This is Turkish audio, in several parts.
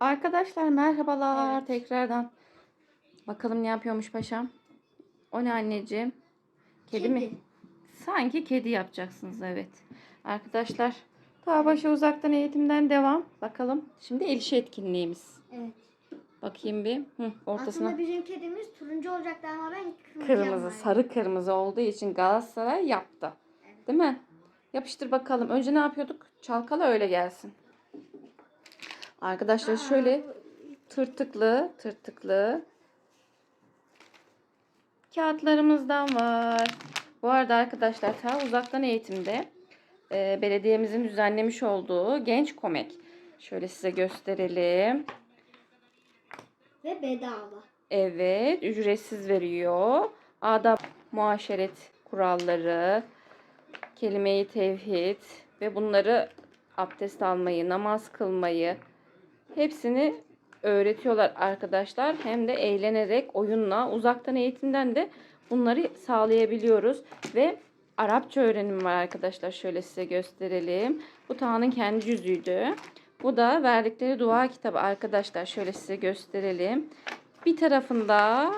Arkadaşlar merhabalar Evet. tekrardan. Bakalım ne yapıyormuş paşam. O ne anneciğim? Kedi, mi? Kedi. Sanki kedi yapacaksınız evet. Arkadaşlar daha başa uzaktan eğitimden devam. Bakalım şimdi el işi etkinliğimiz. Evet. Bakayım bir. Hı, ortasına. Aslında bizim kedimiz turuncu olacaktı ama ben kırmızı Kırmızı, sarı kırmızı olduğu için Galatasaray yaptı. Değil mi? Yapıştır bakalım. Önce ne yapıyorduk? Çalkala öyle gelsin. Arkadaşlar şöyle tırtıklı, tırtıklı kağıtlarımızdan var. Bu arada arkadaşlar ta uzaktan eğitimde e, belediyemizin düzenlemiş olduğu genç komek. Şöyle size gösterelim. Ve bedava. Evet, ücretsiz veriyor. Adab, muaşeret kuralları, kelime-i tevhid ve bunları abdest almayı, namaz kılmayı hepsini öğretiyorlar arkadaşlar. Hem de eğlenerek, oyunla, uzaktan eğitimden de bunları sağlayabiliyoruz ve Arapça öğrenim var arkadaşlar. Şöyle size gösterelim. Bu Taha'nın kendi yüzüydü. Bu da verdikleri dua kitabı arkadaşlar. Şöyle size gösterelim. Bir tarafında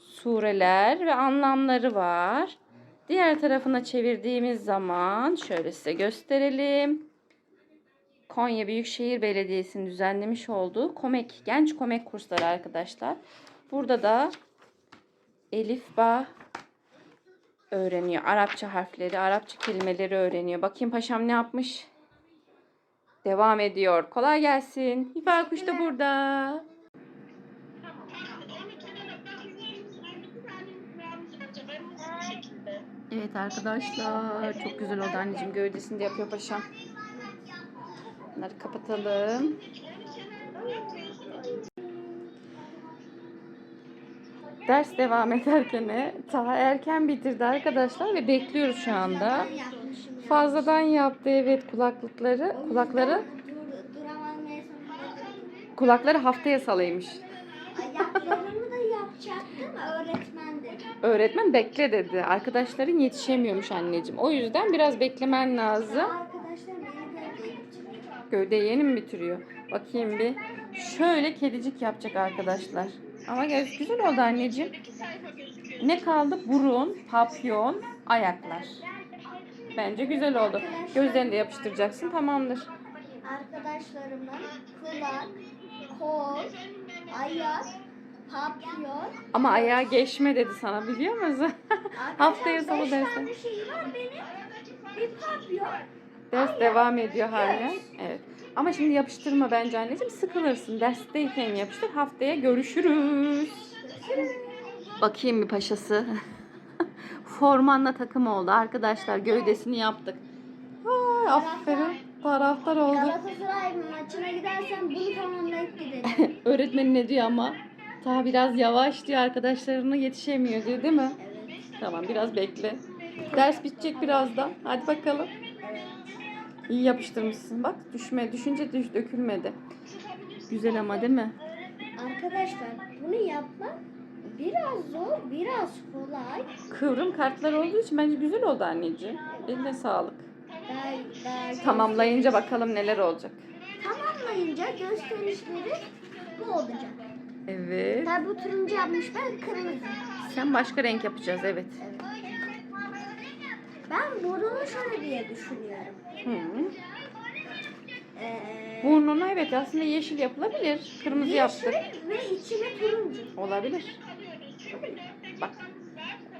sureler ve anlamları var. Diğer tarafına çevirdiğimiz zaman şöyle size gösterelim. Konya Büyükşehir Belediyesi'nin düzenlemiş olduğu Komek, genç Komek kursları arkadaşlar. Burada da Elif Ba öğreniyor. Arapça harfleri, Arapça kelimeleri öğreniyor. Bakayım paşam ne yapmış? Devam ediyor. Kolay gelsin. İfa kuş da burada. Evet arkadaşlar çok güzel oldu anneciğim gövdesini de yapıyor paşam. Bunları kapatalım. Ders devam ederken daha erken bitirdi arkadaşlar ve bekliyoruz şu anda. Fazladan yaptı evet kulaklıkları. Kulakları kulakları haftaya salıymış. Ayaklarımı da yapacaktım öğretmen dedi. Öğretmen bekle dedi. Arkadaşların yetişemiyormuş anneciğim. O yüzden biraz beklemen lazım. Arkadaşlar beni gövdeyi bitiriyor. Gövde yeni mi bitiriyor? Bakayım bir. Şöyle kedicik yapacak arkadaşlar. Ama gö- güzel oldu anneciğim. Ne kaldı? Burun, papyon, ayaklar. Bence güzel oldu. Gözlerini de yapıştıracaksın. Tamamdır. Arkadaşlarımın kulak, kol, ayak, papyon. Ama ayağa geçme dedi sana biliyor musun? Haftaya salı beş dersi. tane var benim. Bir papyon. Ders devam ediyor hala. Evet. Ama şimdi yapıştırma bence anneciğim. Sıkılırsın. Dersteyken yapıştır. Haftaya görüşürüz. Bakayım bir paşası. Formanla takım oldu. Arkadaşlar gövdesini yaptık. Ay, aferin. Taraftar oldu. Galatasaray maçına gidersen bunu tamamlayıp gidelim. Öğretmenin ne diyor ama? Daha biraz yavaş diyor. Arkadaşlarına yetişemiyor diyor değil mi? evet. Tamam biraz bekle. Ders bitecek birazdan. Hadi bakalım. İyi yapıştırmışsın. Bak düşme. Düşünce düş, dökülmedi. Güzel ama değil mi? Arkadaşlar bunu yapmak biraz zor, biraz kolay. Kıvrım kartlar olduğu için bence güzel oldu anneciğim. Eline sağlık. Daha, daha Tamamlayınca bakalım neler olacak. Tamamlayınca gösterişleri bu olacak. Evet. Tabi bu turuncu yapmış ben kırmızı. Sen başka renk yapacağız evet. Evet. Ben burnunu şöyle diye düşünüyorum. Hı. Ee, Burnuna evet aslında yeşil yapılabilir. Kırmızı yaptık. yeşil ve içine turuncu. Olabilir. Bak.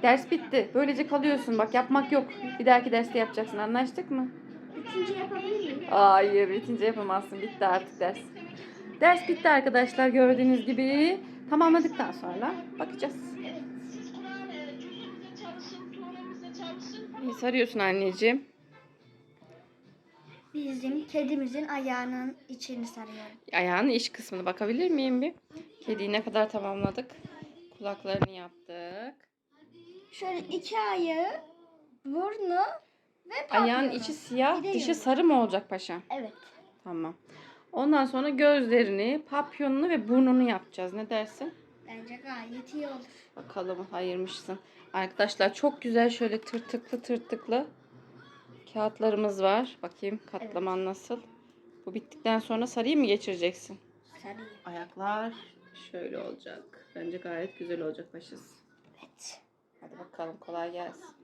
Ders bitti. Böylece kalıyorsun. Bak yapmak yok. Bir dahaki derste yapacaksın. Anlaştık mı? Bitince yapabilir miyim? Hayır, bitince yapamazsın. Bitti artık ders. Ders bitti arkadaşlar gördüğünüz gibi. Tamamladıktan sonra bakacağız. İyi sarıyorsun anneciğim. Bizim kedimizin ayağının içini sarıyorum. Ayağının iç kısmını bakabilir miyim bir? Kediyi ne kadar tamamladık? Kulaklarını yaptık. Şöyle iki ayağı, burnu ve papyonu. Ayağın içi siyah, de dışı sarı mı olacak paşam? Evet. Tamam. Ondan sonra gözlerini, papyonunu ve burnunu yapacağız. Ne dersin? Bence gayet iyi olur. Bakalım hayırmışsın. Arkadaşlar çok güzel şöyle tırtıklı tırtıklı kağıtlarımız var. Bakayım katlaman nasıl. Bu bittikten sonra sarıyı mı geçireceksin? Sarayım. Ayaklar şöyle olacak. Bence gayet güzel olacak başız. Evet. Hadi bakalım kolay gelsin.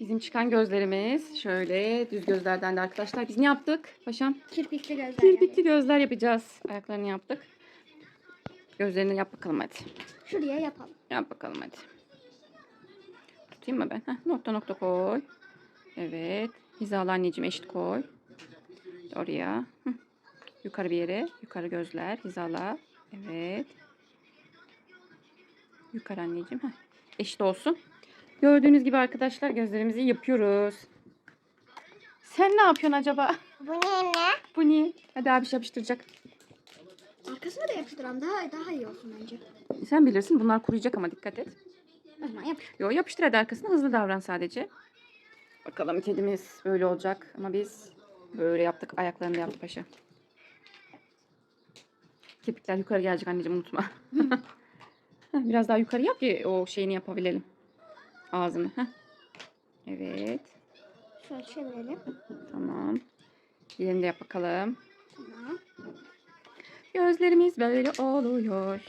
Bizim çıkan gözlerimiz şöyle düz gözlerden de arkadaşlar. Biz ne yaptık paşam? Kirpikli gözler. Kirpikli gözler yapacağız. Ayaklarını yaptık. Gözlerini yap bakalım hadi. Şuraya yapalım. Yap bakalım hadi. Tutayım mı ben? Heh, nokta nokta koy. Evet. Hizalı anneciğim eşit koy. Oraya. Hı. Yukarı bir yere. Yukarı gözler. Hizala. Evet. Yukarı anneciğim. Heh. Eşit olsun. Gördüğünüz gibi arkadaşlar gözlerimizi yapıyoruz. Sen ne yapıyorsun acaba? Bu ne? Bu ne? Hadi abi yapıştıracak. Arkasına da yapıştıralım. Daha daha iyi olsun bence. Sen bilirsin. Bunlar kuruyacak ama dikkat et. O zaman yapıştır. Yo yapıştır hadi arkasına hızlı davran sadece. Bakalım kedimiz böyle olacak ama biz böyle yaptık. Ayaklarını da yaptık paşa. Kirpikler yukarı gelecek anneciğim unutma. Biraz daha yukarı yap ki o şeyini yapabilelim. Ağzını. Heh. Evet. Şöyle çevirelim. Tamam. Diğerini de yap bakalım. Gözlerimiz böyle oluyor.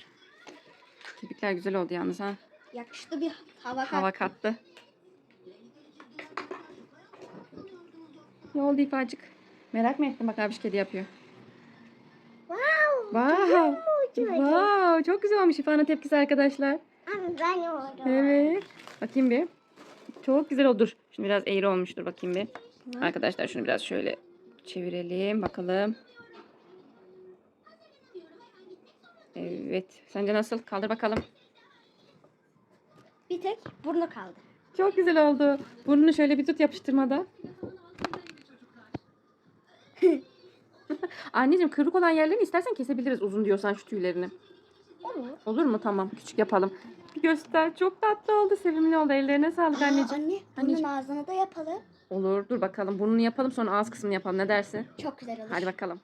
Kirpikler güzel oldu yalnız ha. Yakıştı bir hava, Hava kattı. Ne oldu İfacık? Merak mı ettin bak abi kedi yapıyor. Wow. Wow. Wow. Çok güzel olmuş İfa'nın tepkisi arkadaşlar. Ben oldum. Evet. Bakayım bir. Çok güzel oldu. Dur. Şimdi biraz eğri olmuştur bakayım bir. Arkadaşlar şunu biraz şöyle çevirelim. Bakalım. Evet. Sence nasıl? Kaldır bakalım. Bir tek burnu kaldı. Çok güzel oldu. Burnunu şöyle bir tut yapıştırmada. Anneciğim kıvrık olan yerlerini istersen kesebiliriz uzun diyorsan şu tüylerini. Olur. Olur mu? Tamam. Küçük yapalım. Bir göster. Çok tatlı oldu. Sevimli oldu. Ellerine sağlık Aa, anneciğim. anne, bunun Anneciğim. ağzını da yapalım. Olur. Dur bakalım. Burnunu yapalım sonra ağız kısmını yapalım. Ne dersin? Çok güzel olur. Hadi bakalım.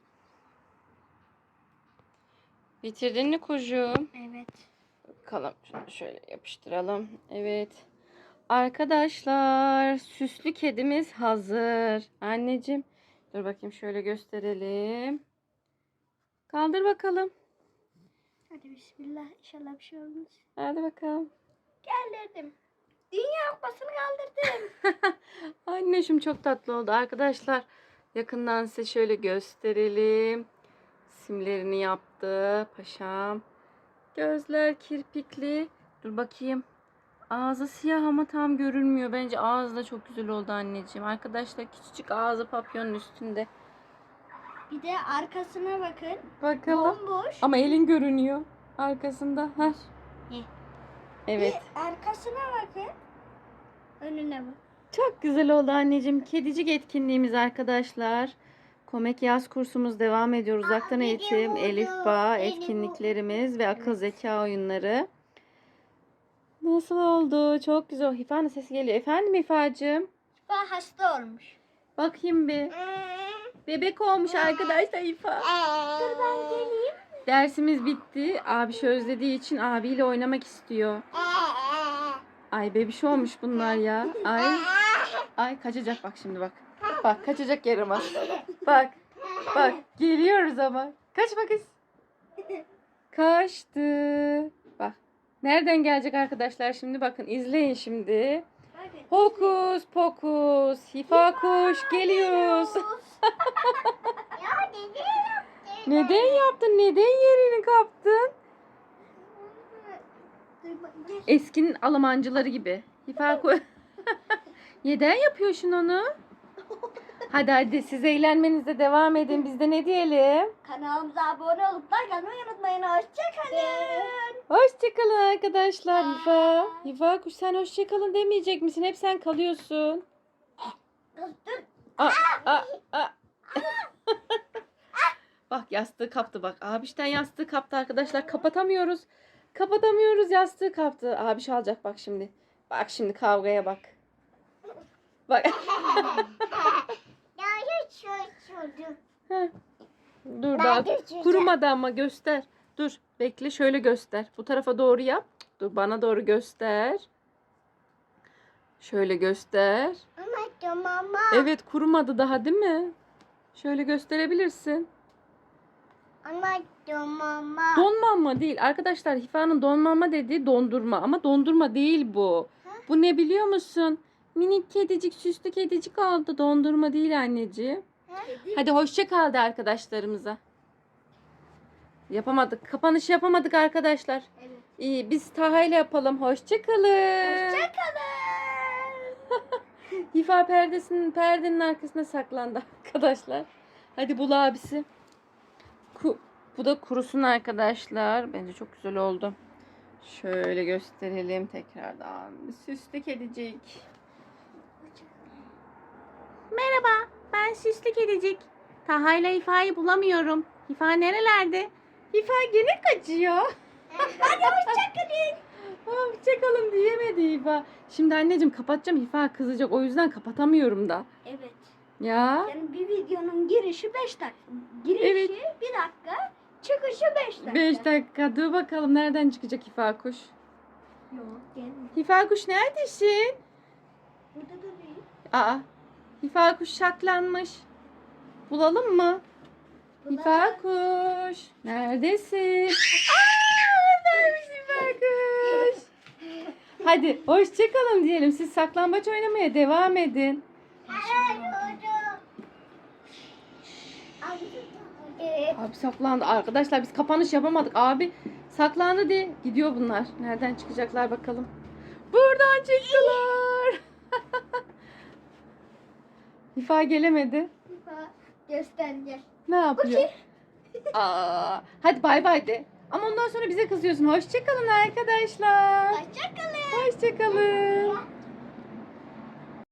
Bitirdin mi kucuğum? Evet. Bakalım şunu şöyle yapıştıralım. Evet. Arkadaşlar süslü kedimiz hazır. Anneciğim dur bakayım şöyle gösterelim. Kaldır bakalım. Hadi bismillah. İnşallah bir şey olmaz. Hadi bakalım. Kaldırdım. Dünya kupasını kaldırdım. Anneşim çok tatlı oldu. Arkadaşlar yakından size şöyle gösterelim. Simlerini yaptı paşam. Gözler kirpikli. Dur bakayım. Ağzı siyah ama tam görünmüyor. Bence ağzı da çok güzel oldu anneciğim. Arkadaşlar küçücük ağzı papyonun üstünde. bir de arkasına bakın. Bakalım. Bomboş. Ama elin görünüyor arkasında. Heh. Evet. Bir arkasına bakın. Önüne bak. Çok güzel oldu anneciğim. Kedicik etkinliğimiz arkadaşlar. Komek yaz kursumuz devam ediyor. Uzaktan benim eğitim, elif bağ etkinliklerimiz ve akıl zeka oyunları. Nasıl oldu? Çok güzel. Hifa'nın sesi geliyor. Efendim Hifa'cığım? Bak hasta olmuş. Bakayım bir. Bebek olmuş arkadaşlar Hifa. Dur ben geleyim. Dersimiz bitti. Abi özlediği için abiyle oynamak istiyor. Ay bebiş olmuş bunlar ya. Ay. Ay kaçacak bak şimdi bak. Bak kaçacak yaramaz. Bak. Bak geliyoruz ama. Kaçma kız. Kaçtı. Bak. Nereden gelecek arkadaşlar şimdi bakın izleyin şimdi. Hokus pokus. Hifa kuş geliyoruz. Neden yaptın? Neden yerini kaptın? Eskinin Almancıları gibi. Hifa kuş. Neden yapıyorsun onu? Hadi hadi siz eğlenmenize devam edin. Biz de ne diyelim? Kanalımıza abone olup like atmayı unutmayın. Hoşçakalın. Hoşçakalın arkadaşlar. Hifa. Hifa kuş sen hoşçakalın demeyecek misin? Hep sen kalıyorsun. Aa, aa, aa. bak yastığı kaptı bak. Abişten yastığı kaptı arkadaşlar. Kapatamıyoruz. Kapatamıyoruz yastığı kaptı. Abiş alacak bak şimdi. Bak şimdi kavgaya bak. Bak. Heh. Dur Ben daha geçeceğim. kurumadı ama göster. Dur bekle şöyle göster. Bu tarafa doğru yap. Dur bana doğru göster. Şöyle göster. Ama tamam. Evet kurumadı daha değil mi? Şöyle gösterebilirsin. Anlattım mama. Donmama değil. Arkadaşlar Hifa'nın donmama dediği dondurma ama dondurma değil bu. Bu ne biliyor musun? Minik kedicik, süslü kedicik aldı. Dondurma değil anneciğim. Hadi hoşça kal de arkadaşlarımıza. Yapamadık. Kapanış yapamadık arkadaşlar. Evet. İyi biz Taha ile yapalım. Hoşça kalın. Hoşçakalın. Hifa perdesinin perdenin arkasına saklandı arkadaşlar. Hadi bul abisi. Ku- bu da kurusun arkadaşlar. Bence çok güzel oldu. Şöyle gösterelim tekrardan. Süslü kedicik. Ben Süslü Kedicik. Taha ile Hifa'yı bulamıyorum. Hifa nerelerde? Hifa gene kaçıyor. Hadi hoşçakalın. Hoşçakalın diyemedi Hifa. Şimdi anneciğim kapatacağım. Hifa kızacak. O yüzden kapatamıyorum da. Evet. Ya. Yani bir videonun girişi 5 dakika. Girişi Evet. 1 dakika. Çıkışı 5 dakika. 5 dakika. Dur bakalım nereden çıkacak Hifa kuş. Yok gelmiyor. Hifa kuş neredesin? Burada da değil. Aa. Hifa kuş şaklanmış. Bulalım mı? Hifa kuş. Neredesin? Aa, oradaymış kuş. Hadi hoşçakalın diyelim. Siz saklambaç oynamaya devam edin. Abi saklandı. Arkadaşlar biz kapanış yapamadık. Abi saklandı diye gidiyor bunlar. Nereden çıkacaklar bakalım. Buradan çıktılar. Hifa gelemedi. Göster gel. Ne yapıyor? Aa, hadi bay bay de. Ama ondan sonra bize kızıyorsun. Hoşçakalın arkadaşlar. Hoşçakalın. Hoşçakalın.